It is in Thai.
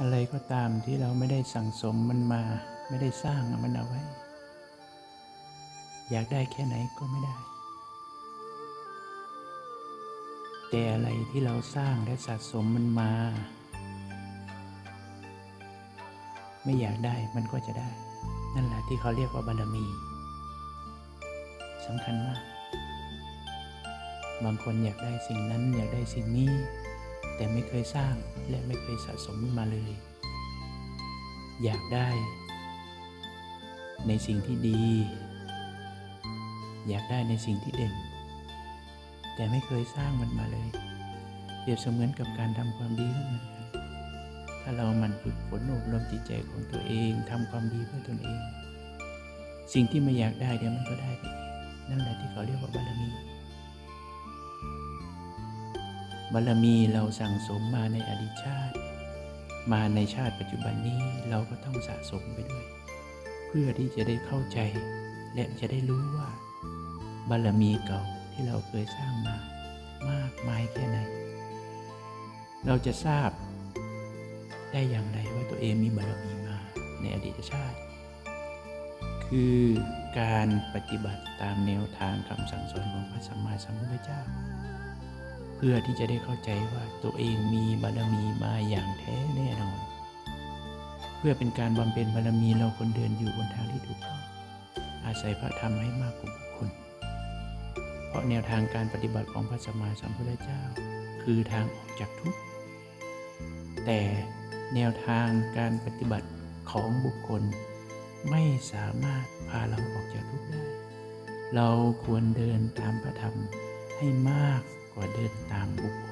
อะไรก็ตามที่เราไม่ได้สั่งสมมันมา ไม่ได้สร้างมันเอาไว้ อยากได้แค่ไหนก็ไม่ได้ แต่อะไรที่เราสร้างและสะสมมันมา ไม่อยากได้มันก็จะได้ นั่นแหละที่เขาเรียกว่าบารมีสำคัญมาก บางคนอยากได้สิ่งนั้นอยากได้สิ่งนี้ แต่ไม่เคยสร้างและไม่เคยสะสมมันมาเลย อยากได้ ในสิ่งที่ดี อยากได้ในสิ่งที่เด่น แต่ไม่เคยสร้างมันมาเลย เปรียบเสมือนกับการทำความดีก็เหมือนกันถ้าเรามันฝึกฝนอบรมจิตใจของตัวเองทำความดีเพื่อตนเอง สิ่งที่ไม่อยากได้เดี๋ยวมันก็ได้ไป บารมีเราสั่งสมมาในอดีตชาติ มาในชาติปัจจุบันนี้เราก็ต้องสะสมไปด้วย เพื่อที่จะได้เข้าใจ และจะได้รู้ว่า บารมีเก่าที่เราเคยสร้างมามากมายแค่ไหน เราจะทราบได้อย่างไรว่าตัวเองมีบารมีมาในอดีตชาติ คือการปฏิบัติตามแนวทางคำสั่งสอนของพระสัมมาสัมพุทธเจ้า พื่อที่จะได้เข้าใจว่าตัวเองมีบารมีมาอย่างแท้แน่นอน เพื่อเป็นการบำเพ็ญบารมีเราคนเดินอยู่บนทางที่ถูกต้องอาศัยพระธรรมให้มากกว่าบุคคลเพราะแนวทางการปฏิบัติของพระสัมมาสัมพุทธเจ้า คือทางออกจากทุกข์แต่แนวทางการปฏิบัติของบุคคล ไม่สามารถพาเราออกจากทุกข์ได้ เราควรเดินตามพระธรรมให้มาก กว่าเดินตามบุค